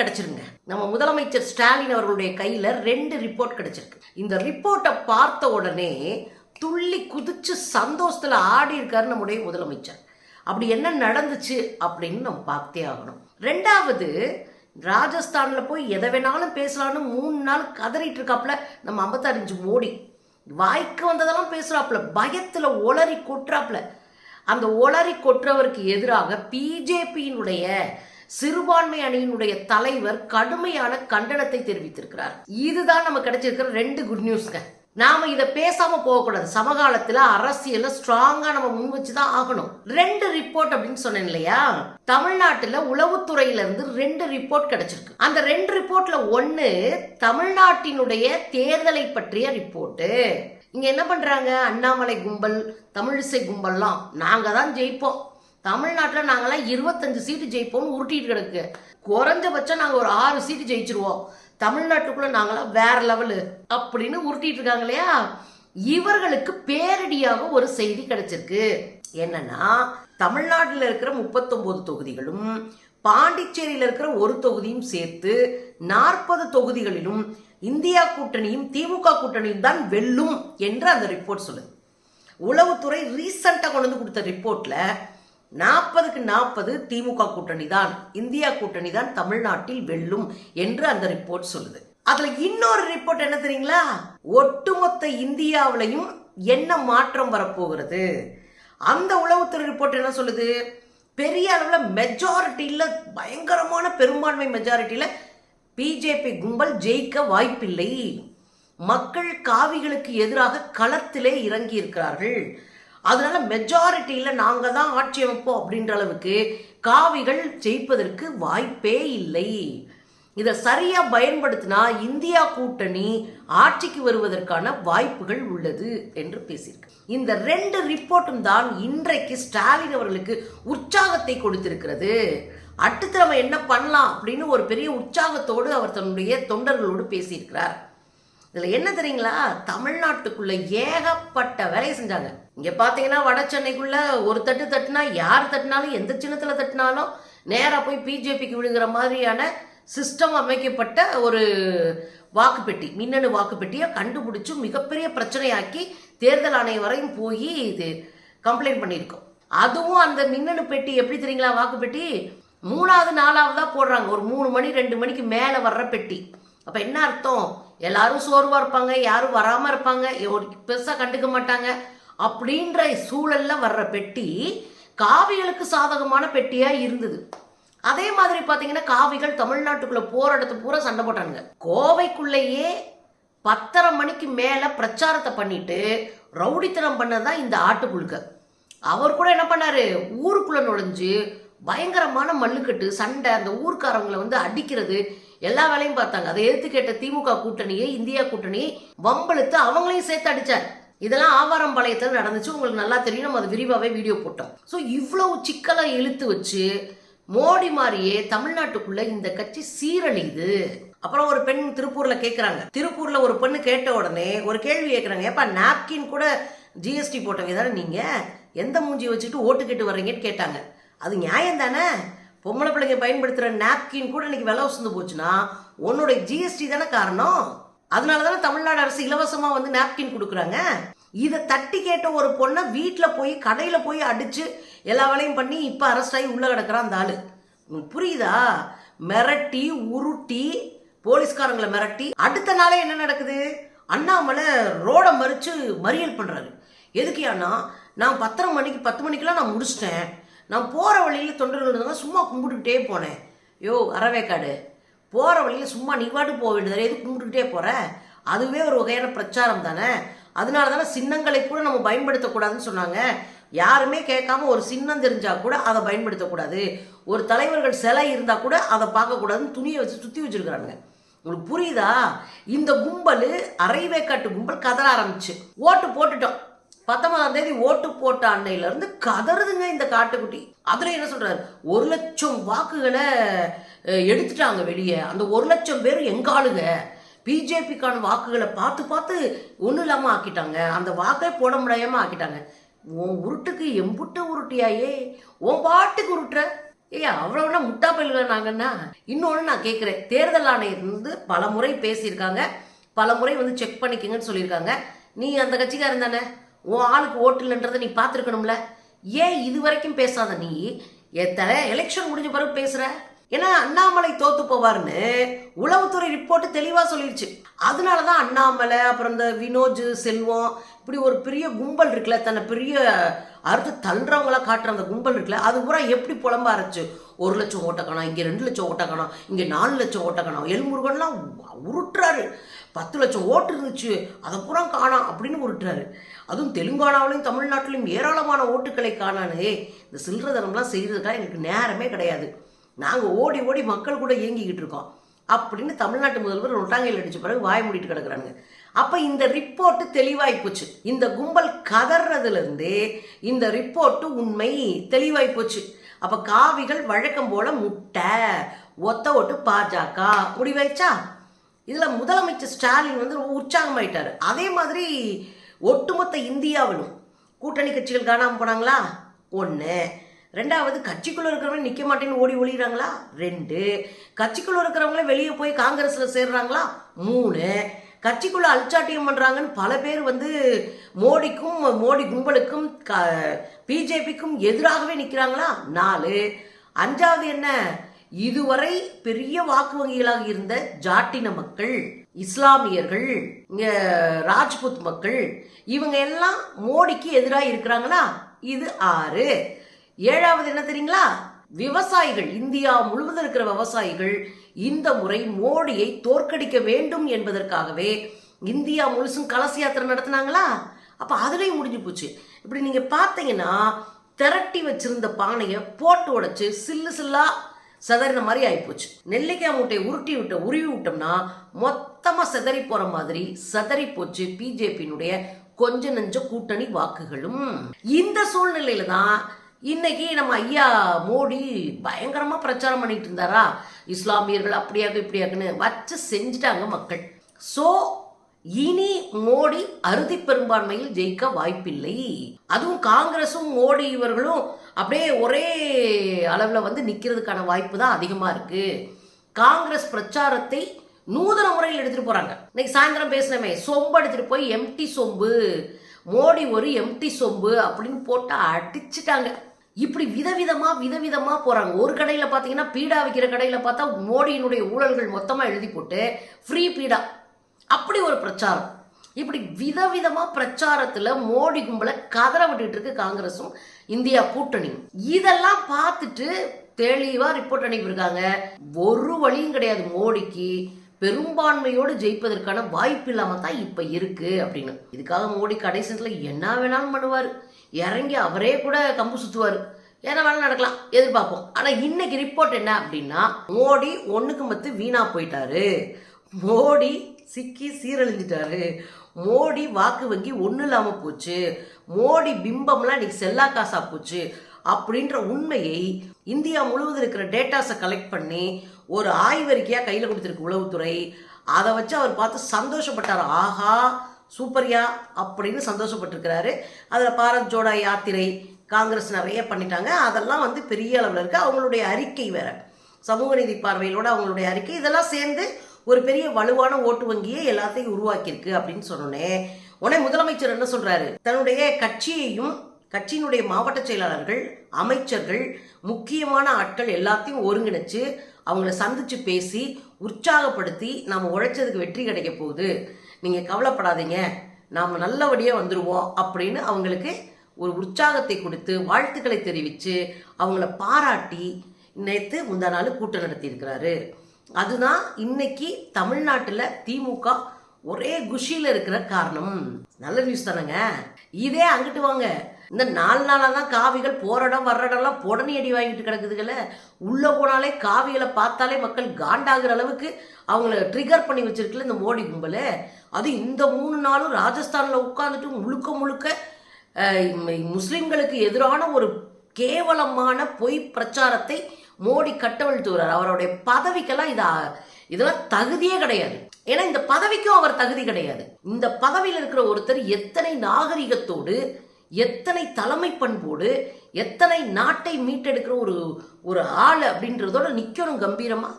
கிடைச்சிருங்க. நம்ம முதலமைச்சர் ஸ்டாலின் அவர்களுடைய கையில் ரெண்டு ரிப்போர்ட் கிடைச்சிருக்கு. இந்த ரிப்போர்ட்டை பார்த்த உடனே துள்ளி குதிச்சு சந்தோஷத்தில் ஆடி இருக்காரு நம்முடைய முதலமைச்சர். அப்படி என்ன நடந்துச்சு அப்படின்னு நம்ம பார்த்தே ஆகணும். ரெண்டாவது ராஜஸ்தானில் போய் எதை வேணாலும் பேசலாம்னு மூணு நாள் கதறிட்டு இருக்காப்புல நம்ம ஐம்பத்தாறு மோடி. வாய்க்கு வந்ததெல்லாம் பேசுகிறாப்புல பயத்தில் ஒளறி கொட்டுறாப்புல. அந்த ஒளறி கொற்றவருக்கு எதிராக பிஜேபியினுடைய சிறுபான்மை அணியினுடைய தலைவர் கடுமையான கண்டனத்தை தெரிவித்திருக்கிறார். இதுதான் நம்ம கிடைச்சிருக்கிற ரெண்டு குட் நியூஸ்ங்க நாம இதை பேசாம போகக்கூடாது. சமகாலத்துல அரசியல ஸ்ட்ராங்கா நம்ம முன் வச்சுதான் ஆகணும். ரெண்டு ரிப்போர்ட் அப்படின்னு சொன்னேன் இல்லையா? தமிழ்நாட்டுல உளவுத்துறையில இருந்து ரெண்டு ரிப்போர்ட் கிடைச்சிருக்கு. அந்த ரெண்டு ரிப்போர்ட்ல ஒண்ணு தமிழ்நாட்டினுடைய தேர்தலை பற்றிய ரிப்போர்ட்டு இங்க என்ன பண்றாங்க? அண்ணாமலை கும்பல் தமிழிசை கும்பல்லாம். நாங்க தான் ஜெயிப்போம். தமிழ்நாட்டில் நாங்கள்லாம் இருபத்தஞ்சு சீட்டு ஜெயிப்போம்னு உருட்டிட்டு கிடக்கு. குறைஞ்சபட்சம் நாங்கள் ஒரு ஆறு சீட்டு ஜெயிச்சிருவோம். தமிழ்நாட்டுக்குள்ளே நாங்களாம் வேற லெவலு அப்படின்னு உருட்டிட்டு இருக்காங்க இல்லையா? இவர்களுக்கு பேரடியாக ஒரு செய்தி கிடைச்சிருக்கு. என்னன்னா தமிழ்நாட்டில் இருக்கிற முப்பத்தொன்பது தொகுதிகளும் பாண்டிச்சேரியில் இருக்கிற ஒரு தொகுதியும் சேர்த்து நாற்பது தொகுதிகளிலும் இந்தியா கூட்டணியும் திமுக கூட்டணியும் தான் வெல்லும் என்று அந்த ரிப்போர்ட் சொல்லுது. உளவுத்துறை ரீசண்டாக கொண்டு வந்து கொடுத்த ரிப்போர்ட்டில் நாற்பதுக்கு நாற்பது திமுக கூட்டணி தான் இந்தியா கூட்டணி தான் தமிழ்நாட்டில் வெல்லும் என்று அந்த ரிப்போர்ட் சொல்லுது. அதுல இன்னொரு ரிப்போர்ட் என்ன தெரியுங்களா? ஒட்டுமொத்த இந்தியாவிலையும் என்ன மாற்றம் வரப்போகிறது? அந்த உளவுத்துறை ரிப்போர்ட் என்ன சொல்லுது? பெரிய அளவில் மெஜாரிட்டியில் பயங்கரமான பெரும்பான்மை மெஜாரிட்டியில் பிஜேபி கும்பல் ஜெயிக்க வாய்ப்பில்லை. மக்கள் காவிகளுக்கு எதிராக களத்திலே இறங்கி இருக்கிறார்கள் அதனால மெஜாரிட்டியில் நாங்கள் தான் ஆட்சி அமைப்போம் அப்படின்ற அளவுக்கு காவிகள் ஜெயிப்பதற்கு வாய்ப்பே இல்லை. இதை சரியாக பயன்படுத்தினா இந்தியா கூட்டணி ஆட்சிக்கு வருவதற்கான வாய்ப்புகள் உள்ளது என்று பேசியிருக்கு. இந்த ரெண்டு ரிப்போர்ட்டும் தான் இன்றைக்கு ஸ்டாலின் அவர்களுக்கு உற்சாகத்தை கொடுத்திருக்கிறது. அடுத்து நம்ம என்ன பண்ணலாம் அப்படின்னு ஒரு பெரிய உற்சாகத்தோடு அவர் தன்னுடைய தொண்டர்களோடு பேசியிருக்கிறார். இதில் என்ன தெரியுங்களா? தமிழ்நாட்டுக்குள்ளே ஏகப்பட்ட வேலையை செஞ்சாங்க. இங்கே பார்த்தீங்கன்னா வட சென்னைக்குள்ள ஒரு தட்டு தட்டுனா யார் தட்டினாலும் எந்த சின்னத்தில் தட்டினாலும் நேராக போய் பிஜேபிக்கு விழுங்கிற மாதிரியான சிஸ்டம் அமைக்கப்பட்ட ஒரு வாக்குப்பெட்டி மின்னணு வாக்குப்பெட்டியை கண்டுபிடிச்சு மிகப்பெரிய பிரச்சனையாக்கி தேர்தல் ஆணையம் வரையும் போய் இது கம்ப்ளைண்ட் பண்ணியிருக்கோம். அதுவும் அந்த மின்னணு பெட்டி எப்படி தெரியுங்களா? வாக்குப்பெட்டி மூணாவது நாலாவதாக போடுறாங்க. ஒரு மூணு மணி ரெண்டு மணிக்கு மேலே வர்ற பெட்டி. அப்போ என்ன அர்த்தம்? எல்லாரும் சோர்வாக இருப்பாங்க யாரும் வராமல் இருப்பாங்க பெருசாக கண்டுக்க மாட்டாங்க அப்படின்ற சூழலில் வர்ற பெட்டி காவிகளுக்கு சாதகமான பெட்டியாக இருந்தது. அதே மாதிரி பார்த்தீங்கன்னா காவிகள் தமிழ்நாட்டுக்குள்ளே போற இடத்து பூரா சண்டை போட்டானுங்க. கோவைக்குள்ளேயே பத்தரை மணிக்கு மேலே பிரச்சாரத்தை பண்ணிட்டு ரவுடித்தனம் பண்ணதான் இந்த ஆட்டுக்குழுக்க அவர் கூட என்ன பண்ணாரு? ஊருக்குள்ளே நுழைஞ்சு பயங்கரமான மல்லுக்கட்டு சண்டை அந்த ஊர்க்காரங்களை வந்து அடிக்கிறது எல்லா வேலையும் பார்த்தாங்க. அதை எதிர்த்து கேட்ட திமுக கூட்டணியை இந்தியா கூட்டணியை வம்பளுத்து அவங்களையும் சேர்த்து அடிச்சார். இதெல்லாம் ஆவாரம்பாளையத்தில் நடந்துச்சு. உங்களுக்கு நல்லா தெரியும். நம்ம அதை விரிவாகவே வீடியோ போட்டோம். ஸோ இவ்வளவு சிக்கலை இழுத்து வச்சு மோடி மாதிரியே தமிழ்நாட்டுக்குள்ள இந்த கட்சி சீரழியுது. அப்புறம் ஒரு பெண் திருப்பூர்ல கேட்குறாங்க திருப்பூர்ல ஒரு பெண்ணு கேட்ட உடனே ஒரு கேள்வி கேட்குறாங்க ஏப்பா நாப்கின் கூட ஜிஎஸ்டி போட்டவங்க தானே நீங்க? எந்த மூஞ்சி வச்சுட்டு ஓட்டு கேட்டு வர்றீங்கன்னு கேட்டாங்க. அது நியாயம் தானே பொம்பளை பிள்ளைங்க பயன்படுத்துகிற நாப்கின் கூட இன்னைக்கு விலை உசந்து போச்சுன்னா உன்னோட ஜிஎஸ்டி தானே காரணம்? அதனால தானே தமிழ்நாடு அரசு இலவசமாக வந்து நாப்கின் கொடுக்குறாங்க. இதை தட்டி கேட்ட ஒரு பொண்ணை வீட்டில் போய் கடையில் போய் அடித்து எல்லா வேலையும் பண்ணி இப்போ அரெஸ்ட் ஆகி உள்ளே கிடக்கிறான் அந்த ஆள். புரியுதா? மிரட்டி உருட்டி போலீஸ்காரங்களை மிரட்டி அடுத்த நாளே என்ன நடக்குது? அண்ணாமலை ரோடை மறித்து மறியல் பண்ணுறாரு எதுக்கு ஏன்னா நான் பத்தரை மணிக்கு பத்து மணிக்கெலாம் நான் முடிச்சிட்டேன். நான் போகிற வழியில் தொண்டர்கள் இருந்தாங்க சும்மா கும்பிட்டுக்கிட்டே போனேன். யோ அறவேக்காடு. போகிற வழியில் சும்மா நீ பாட்டு போக வேண்டியது எது கும்பிட்டுக்கிட்டே போகிற அதுவே ஒரு வகையான பிரச்சாரம் தானே. அதனால தானே சின்னங்களை கூட நம்ம பயன்படுத்தக்கூடாதுன்னு சொன்னாங்க. யாருமே கேட்காம ஒரு சின்னம் தெரிஞ்சால் கூட அதை பயன்படுத்தக்கூடாது. ஒரு தலைவர்கள் சிலை இருந்தால் கூட அதை பார்க்கக்கூடாதுன்னு துணியை வச்சு சுற்றி வச்சிருக்கிறாங்க உங்களுக்கு புரியுதா? இந்த கும்பல் அரைவேக்காட்டு கும்பல் கதற ஆரம்பிச்சு. ஓட்டு போட்டுட்டோம். பத்தொன்பதாம் தேதி ஓட்டு போட்ட அன்னையில இருந்து கதறுதுங்க இந்த காட்டுக்குட்டி. அதுல என்ன சொல்றாரு? ஒரு லட்சம் வாக்குகளை எடுத்துட்டாங்க வெளியே. அந்த ஒரு லட்சம் பேர் எங்காளுங்க பிஜேபிக்கான வாக்குகளை பார்த்து பார்த்து ஒன்றும் இல்லாமல் ஆக்கிட்டாங்க. அந்த வாக்கே போட முடியாம ஆக்கிட்டாங்க. உன் உருட்டுக்கு எம்புட்ட உருட்டியாயே. உன் பாட்டுக்கு உருட்டுற. ஏய் அவ்வளோனா முட்டா பயில்கள் நாங்கன்னா இன்னொன்று நான் கேட்குறேன் தேர்தல் ஆணையம் வந்து பல முறை பேசியிருக்காங்க. பல முறை வந்து செக் பண்ணிக்கங்கன்னு சொல்லியிருக்காங்க. நீ அந்த கட்சிக்காரன் தானே? உன் ஆளுக்கு ஓட்டு இல்லைன்றதை நீ பார்த்துருக்கணும்ல. ஏன் இது வரைக்கும் பேசாத நீ? எத்தனை எலெக்ஷன் முடிஞ்ச பிறகு பேசுற? ஏன்னா அண்ணாமலை தோத்து போவார்னு உளவுத்துறை ரிப்போர்ட் தெளிவாக சொல்லிடுச்சு அதனால தான் அண்ணாமலை அப்புறம் இந்த வினோஜ் செல்வம் இப்படி ஒரு பெரிய கும்பல் இருக்குல்ல தன்னை பெரிய அறுத்து தள்ளுறவங்களாம் காட்டுற அந்த கும்பல் இருக்குல்ல அது பூரா எப்படி புலம்ப ஆரம்பிச்சு? ஒரு லட்சம் ஓட்டக்கணும் காணோம் இங்கே ரெண்டு லட்சம் ஓட்ட இங்கே நாலு லட்சம் ஓட்டக்கணும் எல்முருகன்லாம் உருட்டுறாரு. பத்து லட்சம் ஓட்டு இருந்துச்சு அதை பூரா காணோம் அப்படின்னு உருட்டுறாரு. அதுவும் தெலுங்கானாவிலையும் தமிழ்நாட்டிலையும் ஏராளமான ஓட்டுக்களை காணானே. இந்த சில்லறதனம்லாம் செய்கிறதுக்காக எங்களுக்கு நேரமே கிடையாது. நாங்கள் ஓடி ஓடி மக்கள் கூட இயங்கிக்கிட்டு இருக்கோம். அப்படின்னு தமிழ்நாட்டு முதல்வர் நொட்டாங்கையில் அடிச்ச பிறகு வாய மூடிட்டு கிடக்குறாங்க அப்போ இந்த ரிப்போர்ட்டு தெளிவாய் போச்சு. இந்த கும்பல் கதறதுலேருந்து இந்த ரிப்போர்ட்டு உண்மை தெளிவாய் போச்சு. அப்போ காவிகள் வழக்கம் போல் முட்டை ஒத்த ஓட்டு பாஜக. முடிவாயிச்சா இதில் முதலமைச்சர் ஸ்டாலின் வந்து ரொம்ப உற்சாகமாயிட்டார். அதே மாதிரி ஒட்டுமொத்த இந்தியாவிலும் கூட்டணி கட்சிகள் காணாமல் போனாங்களா? ஒன்று ரெண்டாவது கட்சிக்குள்ளே இருக்கிறவங்க நிற்க மாட்டேன்னு ஓடி ஒழிகிறாங்களா ரெண்டு கட்சிக்குள்ளே இருக்கிறவங்களே வெளியே போய் காங்கிரஸில் சேர்றாங்களா? மூணு கட்சிக்குள்ளே அல்சாட்டியம் பண்ணுறாங்கன்னு பல பேர் வந்து மோடிக்கும் மோடி கும்பலுக்கும் க பிஜேபிக்கும் எதிராகவே நிற்கிறாங்களா நாலு அஞ்சாவது என்ன? இதுவரை பெரிய வாக்கு வங்கிகளாக இருந்த ஜாட்டின மக்கள் இஸ்லாமியர்கள் இங்கே ராஜ்புத் மக்கள் இவங்க எல்லாம் மோடிக்கு எதிராக இருக்கிறாங்களா இது ஆறு. ஏழாவது என்ன தெரியுங்களா? விவசாயிகள் இந்தியா முழுவதும் இருக்கிற விவசாயிகள் இந்த முறை மோடியை தோற்கடிக்க வேண்டும் என்பதற்காகவே இந்தியா முழுசும் கலச யாத்திரை நடத்தினாங்களா? அப்ப அதுலேயும் முடிஞ்சு போச்சு. இப்படி நீங்க பார்த்தீங்கன்னா திரட்டி வச்சிருந்த பானையை போட்டு உடைச்சு சில்லு சில்லா செதறின மாதிரி ஆகிப்போச்சு நெல்லிக்காய் மூட்டையை உருட்டி விட்ட உருவி விட்டோம்னா மொத்தமாக செதறி போகிற மாதிரி செதறி போச்சு பிஜேபியினுடைய கொஞ்ச நெஞ்ச கூட்டணி வாக்குகளும். இந்த சூழ்நிலையில தான் இன்னைக்கு நம்ம ஐயா மோடி பயங்கரமாக பிரச்சாரம் பண்ணிட்டு இருந்தாரா? இஸ்லாமியர்கள் அப்படியாக இப்படியாக்குன்னு வச்சு செஞ்சுட்டாங்க மக்கள். ஸோ இனி மோடி அறுதி பெரும்பான்மையில் ஜெயிக்க வாய்ப்பில்லை. அதுவும் காங்கிரஸும் மோடி இவர்களும் அப்படியே ஒரே அளவில் வந்து நிற்கிறதுக்கான வாய்ப்பு தான் அதிகமாக இருக்குது காங்கிரஸ் பிரச்சாரத்தை நூதன முறையில் எடுத்துகிட்டு போகிறாங்க இன்னைக்கு சாயந்தரம் பேசினமே சொம்பு எடுத்துகிட்டு போய் எம்டி சொம்பு மோடி ஒரு எம்டி சொம்பு அப்படின்னு போட்டு அடிச்சிட்டாங்க. இப்படி விதவிதமாக விதவிதமாக போகிறாங்க ஒரு கடையில் பார்த்தீங்கன்னா பீடா விற்கிற கடையில் பார்த்தா மோடியினுடைய ஊழல்கள் மொத்தமாக எழுதி போட்டு ஃப்ரீ பீடா. அப்படி ஒரு பிரச்சாரம். இப்படி விதவிதமா பிரச்சாரத்துல மோடி கும்பலை கதற விட்டுட்டு இருக்கு காங்கிரஸும் இந்தியா கூட்டணியும். இதெல்லாம் பார்த்துட்டு தெளிவா ரிப்போர்ட் அனுப்பியிருக்காங்க. ஒரு வழியும் கிடையாது மோடிக்கு. பெரும்பான்மையோடு ஜெயிப்பதற்கான வாய்ப்பு இல்லாம தான் இப்ப இருக்கு அப்படின்னு. இதுக்காக மோடி கடைசியில் என்ன வேணாலும் பண்ணுவார். இறங்கி அவரே கூட கம்பு சுத்துவார். ஏன்னா வேணாலும் நடக்கலாம் எதிர்பார்ப்போம். ஆனா இன்னைக்கு ரிப்போர்ட் என்ன அப்படின்னா மோடி ஒண்ணுக்கு மத்து வீணா போயிட்டாரு. மோடி சிக்கி சீரழிஞ்சிட்டாரு. மோடி வாக்கு வங்கி ஒன்றும் இல்லாமல் போச்சு. மோடி பிம்பம்லாம் இன்னைக்கு செல்லா காசா போச்சு. அப்படின்ற உண்மையை இந்தியா முழுவதும் இருக்கிற டேட்டாஸை கலெக்ட் பண்ணி ஒரு ஆய்வறிக்கையாக கையில் கொடுத்துருக்கு உளவுத்துறை. அதை வச்சு அவர் பார்த்து சந்தோஷப்பட்டார். ஆஹா சூப்பர்யா அப்படின்னு சந்தோஷப்பட்டிருக்கிறாரு. அதில் பாரத் ஜோடா யாத்திரை காங்கிரஸ் நிறைய பண்ணிட்டாங்க. அதெல்லாம் வந்து பெரிய அளவில் இருக்குது அவங்களுடைய அறிக்கை வேற. சமூக நீதி பார்வையிலோட அவங்களுடைய அறிக்கை. இதெல்லாம் சேர்ந்து ஒரு பெரிய வலுவான ஓட்டு வங்கியை எல்லாத்தையும் உருவாக்கியிருக்கு அப்படின்னு சொன்னோன்னே உடனே முதலமைச்சர் என்ன சொல்றாரு? தன்னுடைய கட்சியையும் கட்சியினுடைய மாவட்ட செயலாளர்கள் அமைச்சர்கள் முக்கியமான ஆட்கள் எல்லாத்தையும் ஒருங்கிணைச்சு அவங்கள சந்திச்சு பேசி உற்சாகப்படுத்தி நாம் உழைச்சதுக்கு வெற்றி கிடைக்க போகுது. நீங்கள் கவலைப்படாதீங்க. நாம் நல்லபடியாக வந்துடுவோம் அப்படின்னு அவங்களுக்கு ஒரு உற்சாகத்தை கொடுத்து வாழ்த்துக்களை தெரிவித்து அவங்கள பாராட்டி நேற்று முந்தா நாள் கூட்டம் நடத்தியிருக்கிறாரு. அதுதான் இன்னைக்கு தமிழ்நாட்டில் திமுக ஒரே குஷியில் இருக்கிற காரணம். நல்ல நியூஸ் தானேங்க? இதே அங்கிட்டு வாங்க. இந்த நாலு நாளாக தான் காவிகள் போராடம் வர்றடம்லாம் புடனி அடி வாங்கிட்டு கிடக்குதுங்கள உள்ளே போனாலே காவிகளை பார்த்தாலே மக்கள் காண்டாகிற அளவுக்கு அவங்கள ட்ரிகர் பண்ணி வச்சிருக்கல இந்த மோடி கும்பல். அது இந்த மூணு நாளும் ராஜஸ்தானில் உட்காந்துட்டு முழுக்க முழுக்க முஸ்லீம்களுக்கு எதிரான ஒரு கேவலமான பொய் பிரச்சாரத்தை மோடி கட்டவிழ்த்து அவருடைய பதவிக்கெல்லாம் இதா இதெல்லாம் தகுதியே கிடையாது. ஏன்னா இந்த பதவிக்கும் அவர் தகுதி கிடையாது. இந்த பதவியில் இருக்கிற ஒருத்தர் எத்தனை நாகரிகத்தோடு எத்தனை தலைமை பண்போடு எத்தனை நாட்டை மீட்டெடுக்கிற ஒரு ஒரு ஆள் அப்படின்றதோட நிற்கணும் கம்பீரமாக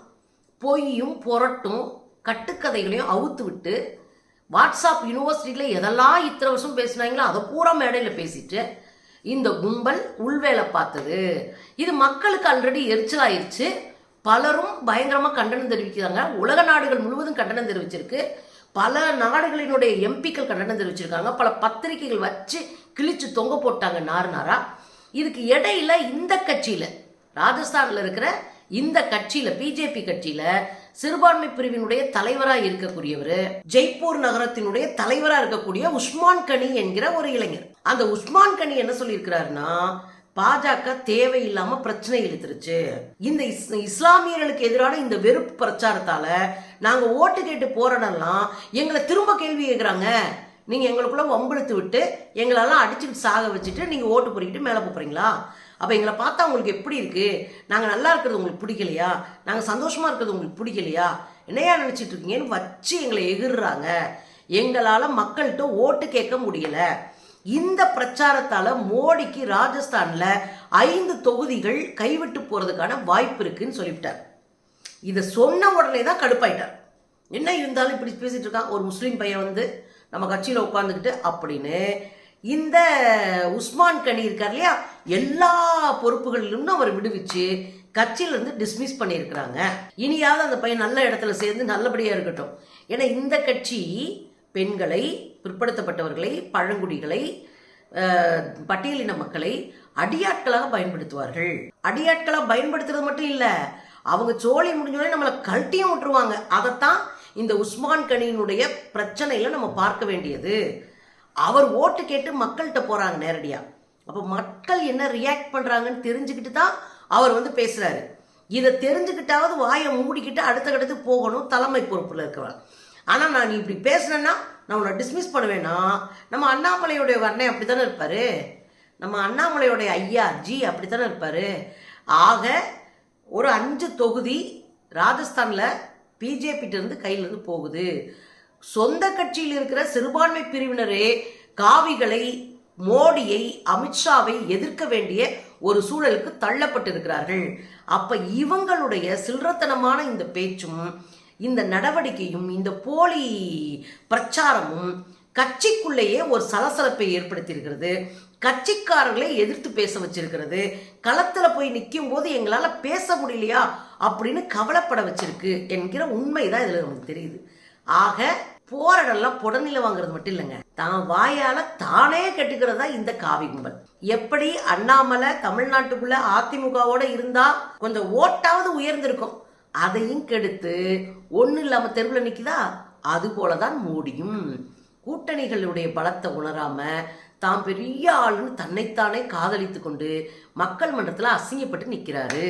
பொய்யும் புரட்டும் கட்டுக்கதைகளையும் அவுத்து விட்டு வாட்ஸ்அப் யூனிவர்சிட்டியில் எதெல்லாம் இத்தனை வருஷம் பேசுனாங்களோ அதை பூரா மேடையில் பேசிட்டு இந்த கும்பல் உள்வேலை பார்த்தது. இது மக்களுக்கு ஆல்ரெடி எரிச்சலாயிருச்சு. பலரும் பயங்கரமாக கண்டனம் தெரிவிக்கிறாங்க. உலக நாடுகள் முழுவதும் கண்டனம் தெரிவிச்சிருக்கு. பல நாடுகளினுடைய எம்பிக்கள் கண்டனம் தெரிவிச்சிருக்காங்க. பல பத்திரிகைகள் வச்சு கிழிச்சு தொங்க போட்டாங்க நார் நாரா. இதுக்கு இடையில இந்த கட்சியில் ராஜஸ்தானில் இருக்கிற இந்த கட்சியில் பிஜேபி கட்சியில் சிறுபான்மை பிரிவினுடைய தலைவராக இருக்கக்கூடியவர் ஜெய்ப்பூர் நகரத்தினுடைய தலைவராக இருக்கக்கூடிய உஸ்மான் கனி என்கிற ஒரு இளைஞர். அந்த உஸ்மான் கனி என்ன சொல்லியிருக்கிறாருன்னா பாஜக தேவையில்லாம பிரச்சனை இழுத்துருச்சு. இந்த இஸ் இஸ்லாமியர்களுக்கு எதிரான இந்த வெறுப்பு பிரச்சாரத்தால நாங்க ஓட்டு கேட்டு போறனெல்லாம் எங்களை திரும்ப கேள்வி கேட்குறாங்க நீங்க எங்களுக்குள்ள வம்பிழுத்து விட்டு எங்களெல்லாம் அடிச்சுட்டு சாக வச்சுட்டு நீங்க ஓட்டு பொறிக்கிட்டு மேலே போறீங்களா? அப்போ எங்களை பார்த்தா உங்களுக்கு எப்படி இருக்குது நாங்கள் நல்லா இருக்கிறது உங்களுக்கு பிடிக்கலையா? நாங்கள் சந்தோஷமாக இருக்கிறது உங்களுக்கு பிடிக்கலையா? என்னையா நினச்சிட்டு இருக்கீங்கன்னு வச்சு எங்களை எகிர்றாங்க. எங்களால் மக்கள்கிட்ட ஓட்டு கேட்க முடியலை. இந்த பிரச்சாரத்தால் மோடிக்கு ராஜஸ்தானில் ஐந்து தொகுதிகள் கைவிட்டு போகிறதுக்கான வாய்ப்பு இருக்குன்னு சொல்லிவிட்டார். இதை சொன்ன உடனே தான் கடுப்பாயிட்டார். என்ன இருந்தாலும் இப்படி பேசிகிட்டு இருக்கான். ஒரு முஸ்லீம் பையன் வந்து நம்ம கட்சியில் உட்காந்துக்கிட்டு அப்படின்னு இந்த உஸ்மான் கனி இருக்கார் இல்லையா? எல்லா பொறுப்புகளிலும் அவர் விடுவிச்சு கட்சியிலேருந்து டிஸ்மிஸ் பண்ணியிருக்கிறாங்க. இனியாவது அந்த பையன் நல்ல இடத்துல சேர்ந்து நல்லபடியாக இருக்கட்டும். ஏன்னா இந்த கட்சி பெண்களை பிற்படுத்தப்பட்டவர்களை பழங்குடிகளை பட்டியலின மக்களை அடியாட்களாக பயன்படுத்துவார்கள். அடியாட்களாக பயன்படுத்துறது மட்டும் இல்லை அவங்க சோழி முடிஞ்சோடனே நம்மளை கழட்டியும் விட்டுருவாங்க. அதைத்தான் இந்த உஸ்மான் கனியினுடைய பிரச்சனையில் நம்ம பார்க்க வேண்டியது. அவர் ஓட்டு கேட்டு மக்கள்கிட்ட போகிறாங்க நேரடியாக அப்போ மக்கள் என்ன ரியாக்ட் பண்ணுறாங்கன்னு தெரிஞ்சுக்கிட்டு தான் அவர் வந்து பேசுகிறாரு இதை தெரிஞ்சுக்கிட்டாவது வாயை மூடிக்கிட்டு அடுத்த கட்டத்துக்கு போகணும் தலைமை பொறுப்பில் இருக்கிறார் ஆனால் நான் இப்படி பேசுனேன்னா நான் உன்னை டிஸ்மிஸ் பண்ணுவேன்னா நம்ம அண்ணாமலையுடைய அண்ணன் அப்படி தானே இருப்பார்? நம்ம அண்ணாமலையுடைய ஐயா ஜி அப்படி தானே இருப்பார்? ஆக ஒரு அஞ்சு தொகுதி ராஜஸ்தானில் பிஜேபிட்டிருந்து இருந்து இருந்து போகுது. சொந்த கட்சியில் இருக்கிற சிறுபான்மை பிரிவினரே காவிகளை மோடியை அமித்ஷாவை எதிர்க்க வேண்டிய ஒரு சூழலுக்கு தள்ளப்பட்டிருக்கிறார்கள். அப்ப இவங்களுடைய சில்லறத்தனமான இந்த பேச்சும் இந்த நடவடிக்கையும் இந்த போலி பிரச்சாரமும் கட்சிக்குள்ளேயே ஒரு சலசலப்பை ஏற்படுத்தியிருக்கிறது. கட்சிக்காரர்களை எதிர்த்து பேச வச்சிருக்கிறது. களத்தில் போய் நிற்கும் போது எங்களால் பேச முடியலையா? அப்படின்னு கவலைப்பட வச்சிருக்கு என்கிற உண்மை தான் இதில் நமக்கு தெரியுது. ஆக போரடெல்லாம் புடநில வாங்குறது மட்டும் இல்லைங்க. தான் வாயால தானே கெட்டுக்கிறதா இந்த காவி கும்பல். எப்படி அண்ணாமலை தமிழ்நாட்டுக்குள்ள அதிமுகவோட இருந்தா கொஞ்சம் ஓட்டாவது உயர்ந்திருக்கும். அதையும் கெடுத்து ஒன்றும் இல்லாம தெருவில் நிற்குதா அது போலதான் மோடியும். கூட்டணிகளுடைய பலத்தை உணராம தான் பெரிய ஆளுன்னு தன்னைத்தானே காதலித்து கொண்டு மக்கள் மன்றத்தில் அசிங்கப்பட்டு நிற்கிறாரு